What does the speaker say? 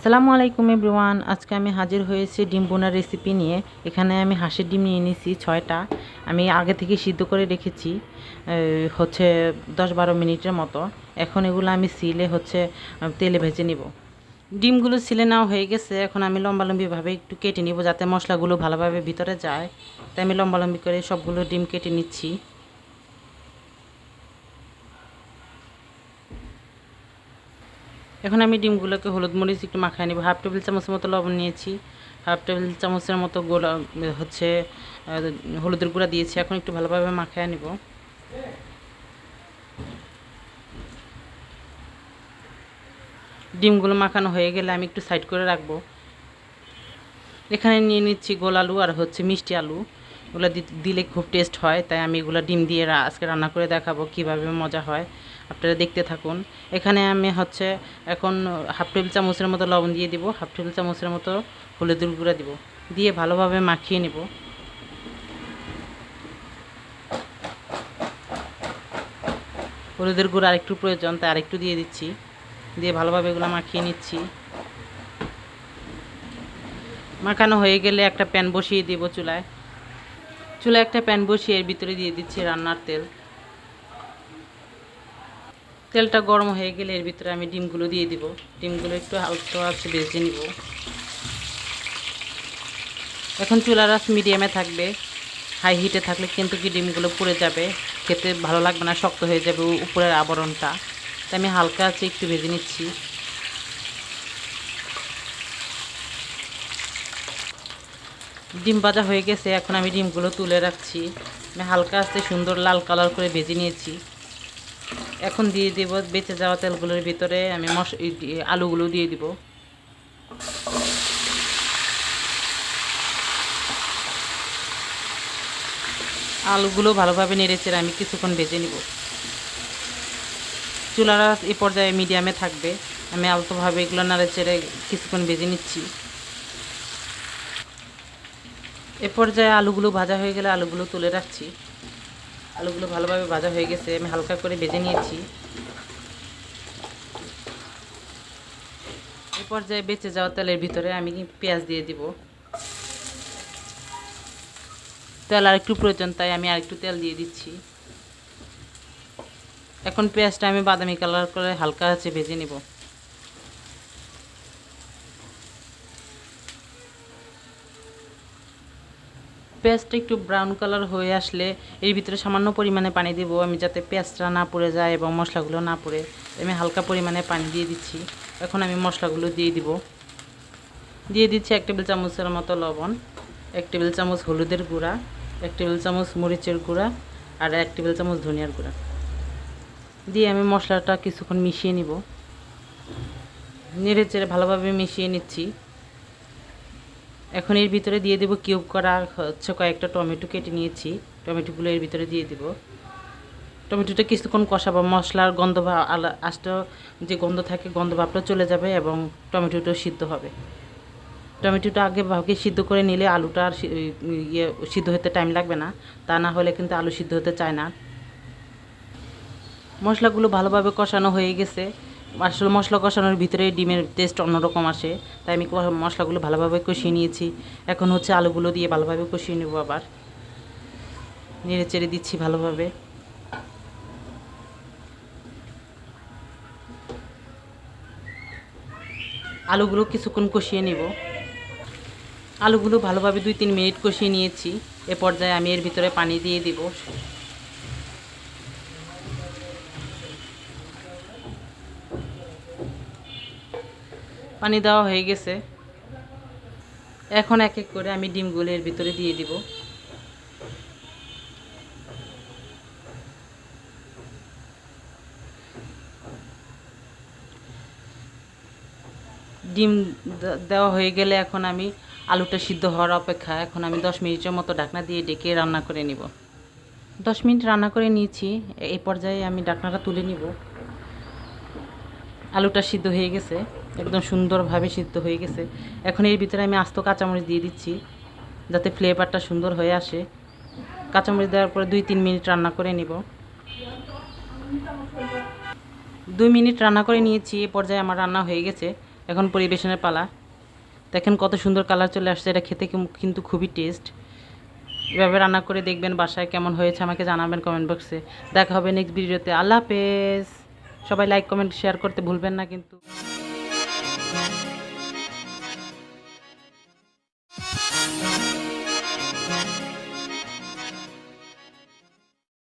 আসসালামু আলাইকুম এভরিওয়ান। আজকে আমি হাজির হয়েছি ডিম বোনার রেসিপি নিয়ে। এখানে আমি হাঁসের ডিম নিয়ে নিয়েছি ছয়টা। আমি আগে থেকে সিদ্ধ করে রেখেছি হচ্ছে দশ বারো মিনিটের মতো। এখন এগুলো আমি সিলে হচ্ছে তেলে ভেজে নিব। ডিমগুলো সিলে নেওয়া হয়ে গেছে। এখন আমি লম্বালম্বিভাবে একটু কেটে নিব যাতে মশলাগুলো ভালোভাবে ভিতরে যায়। তাই আমি লম্বালম্বি করে সবগুলো ডিম কেটে নিচ্ছি। এখন আমি ডিমগুলোকে হলুদ মরিচ একটু মাখায় নিব। হাফ টেবিল চামচের মতো লবণ নিয়েছি, হাফ টেবিল চামচের মতো গোলা হচ্ছে হলুদের গুঁড়া দিয়েছি। এখন একটু ভালোভাবে মাখায় নিব। ডিমগুলো মাখানো হয়ে গেলে আমি একটু সাইড করে রাখব। এখানে নিয়ে নিচ্ছি গোল আলু আর হচ্ছে মিষ্টি আলু। এগুলো দিলে খুব টেস্ট হয়, তাই আমি এগুলো ডিম দিয়ে আজকে রান্না করে দেখাবো কীভাবে মজা হয়, আপনারা দেখতে থাকুন। এখানে আমি হচ্ছে এখন হাফ টেবিল চামচের মতো লবণ দিয়ে দিব, হাফ টেবিল চামচের মতো হলুদের গুঁড়া দিব, দিয়ে ভালোভাবে মাখিয়ে নেব। হলুদের গুঁড়া আরেকটু প্রয়োজন, তাই আরেকটু দিয়ে দিচ্ছি, দিয়ে ভালোভাবে এগুলো মাখিয়ে নিচ্ছি। মাখানো হয়ে গেলে একটা প্যান বসিয়ে দিব চুলায়। চুলায় একটা প্যান বসিয়ে এর ভিতরে দিয়ে দিচ্ছি রান্নার তেল। তেলটা গরম হয়ে গেলে এর ভিতরে আমি ডিমগুলো দিয়ে দিব। ডিমগুলো একটু হালকা আছে ভেজে নিব। এখন চুলার আঁচ মিডিয়ামে থাকবে। হাই হিটে থাকলে কিন্তু কি ডিমগুলো পুড়ে যাবে। খেতে ভালো লাগবে না, শক্ত হয়ে যাবে উপরের আবরণটা। তাই আমি হালকা আছে একটু ভেজে নিচ্ছি। ডিম ভাজা হয়ে গেছে, এখন আমি ডিমগুলো তুলে রাখছি। আমি হালকা আস্তে সুন্দর লাল কালার করে ভেজে নিয়েছি। এখন দিয়ে দেব বেঁচে যাওয়া তেলগুলোর ভিতরে, আমি মশ আলুগুলো দিয়ে দিব। আলুগুলো ভালোভাবে নেড়েচেড়ে আমি কিছুক্ষণ ভেজে নিব। চুলার এ পর্যায়ে মিডিয়ামে থাকবে। আমি আলতোভাবে এগুলো নাড়েচেড়ে কিছুক্ষণ ভেজে নিচ্ছি। এ পর্যায়ে আলুগুলো ভাজা হয়ে গেলে আলুগুলো তুলে রাখছি। আলুগুলো ভালোভাবে ভাজা হয়ে গেছে, আমি হালকা করে ভেজে নিয়েছি। এ পর্যায়ে বেঁচে যাওয়া তেলের ভিতরে আমি পেঁয়াজ দিয়ে দিব। তেল আর একটু প্রয়োজন, তাই আমি আরেকটু তেল দিয়ে দিচ্ছি। এখন পেঁয়াজটা আমি বাদামি কালার করে হালকা আছে ভেজে নিব। পেঁয়াজটা একটু ব্রাউন কালার হয়ে আসলে এর ভিতরে সামান্য পরিমাণে পানি দেবো। আমি যাতে পেঁয়াজটা না পড়ে যায় এবং মশলাগুলো না পড়ে, আমি হালকা পরিমাণে পানি দিয়ে দিচ্ছি। এখন আমি মশলাগুলো দিয়ে দিব। দিয়ে দিচ্ছি এক টেবিল চামচের মতো লবণ, এক টেবিল চামচ হলুদের গুঁড়া, এক টেবিল চামচ মরিচের গুঁড়া আর এক টেবিল চামচ ধনিয়ার গুঁড়া। দিয়ে আমি মশলাটা কিছুক্ষণ মিশিয়ে নিব। নেড়ে চেড়ে ভালোভাবে মিশিয়ে নিচ্ছি। এখন এর ভিতরে দিয়ে দেবো কিউব করা হচ্ছে কয়েকটা টমেটো কেটে নিয়েছি। টমেটোগুলো এর ভিতরে দিয়ে দিব। টমেটোটা কিছুক্ষণ কষাবো। মশলার গন্ধ ভাব আলা যে গন্ধ থাকে, গন্ধ ভাবটা চলে যাবে এবং টমেটোটাও সিদ্ধ হবে। টমেটোটা আগে ভাগে সিদ্ধ করে নিলে আলুটা আর ইয়ে সিদ্ধ হতে টাইম লাগবে না। তা না হলে কিন্তু আলু সিদ্ধ হতে চায় না। মশলাগুলো ভালোভাবে কষানো হয়ে গেছে। আসলে মশলা কষানোর ভিতরে ডিমের টেস্ট অন্যরকম আসে। তাই আমি মশলাগুলো ভালোভাবে কষিয়ে নিয়েছি। এখন হচ্ছে আলুগুলো দিয়ে ভালোভাবে কষিয়ে নেব আবার। নেড়ে চেড়ে দিচ্ছি ভালোভাবে। আলুগুলো কিছুক্ষণ কষিয়ে নেব। আলুগুলো ভালোভাবে দুই তিন মিনিট কষিয়ে নিয়েছি। এ পর্যায়ে আমি এর ভিতরে পানি দিয়ে দিব। পানি দেওয়া হয়ে গেছে। এখন এক এক করে আমি ডিমগুলো এর ভিতরে দিয়ে দিব। ডিম দেওয়া হয়ে গেলে এখন আমি আলুটা সিদ্ধ হওয়ার অপেক্ষা। এখন আমি দশ মিনিটের মতো ঢাকনা দিয়ে ডেকে রান্না করে নিব। দশ মিনিট রান্না করে নিয়েছি। এই পর্যায়ে আমি ঢাকনাটা তুলে নিব। আলুটা সিদ্ধ হয়ে গেছে, একদম সুন্দরভাবে সিদ্ধ হয়ে গেছে। এখন এর ভিতরে আমি আস্ত কাঁচামরিচ দিয়ে দিচ্ছি, যাতে ফ্লেভারটা সুন্দর হয়ে আসে। কাঁচামরিচ দেওয়ার পরে দুই তিন মিনিট রান্না করে নেব। দুই মিনিট রান্না করে নিয়েছি, এ পর্যায়ে আমার রান্না হয়ে গেছে, এখন পরিবেশনের পালা। দেখেন কত সুন্দর কালার চলে আসছে, এটা খেতে কিন্তু খুবই টেস্ট এভাবে রান্না করে দেখবেন বাসায় কেমন হয়েছে, আমাকে জানাবেন কমেন্ট বক্সে দেখা হবে নেক্সট ভিডিওতে আল্লাহ হাফেজ! সবাই লাইক কমেন্ট শেয়ার করতে ভুলবেন না কিন্তু।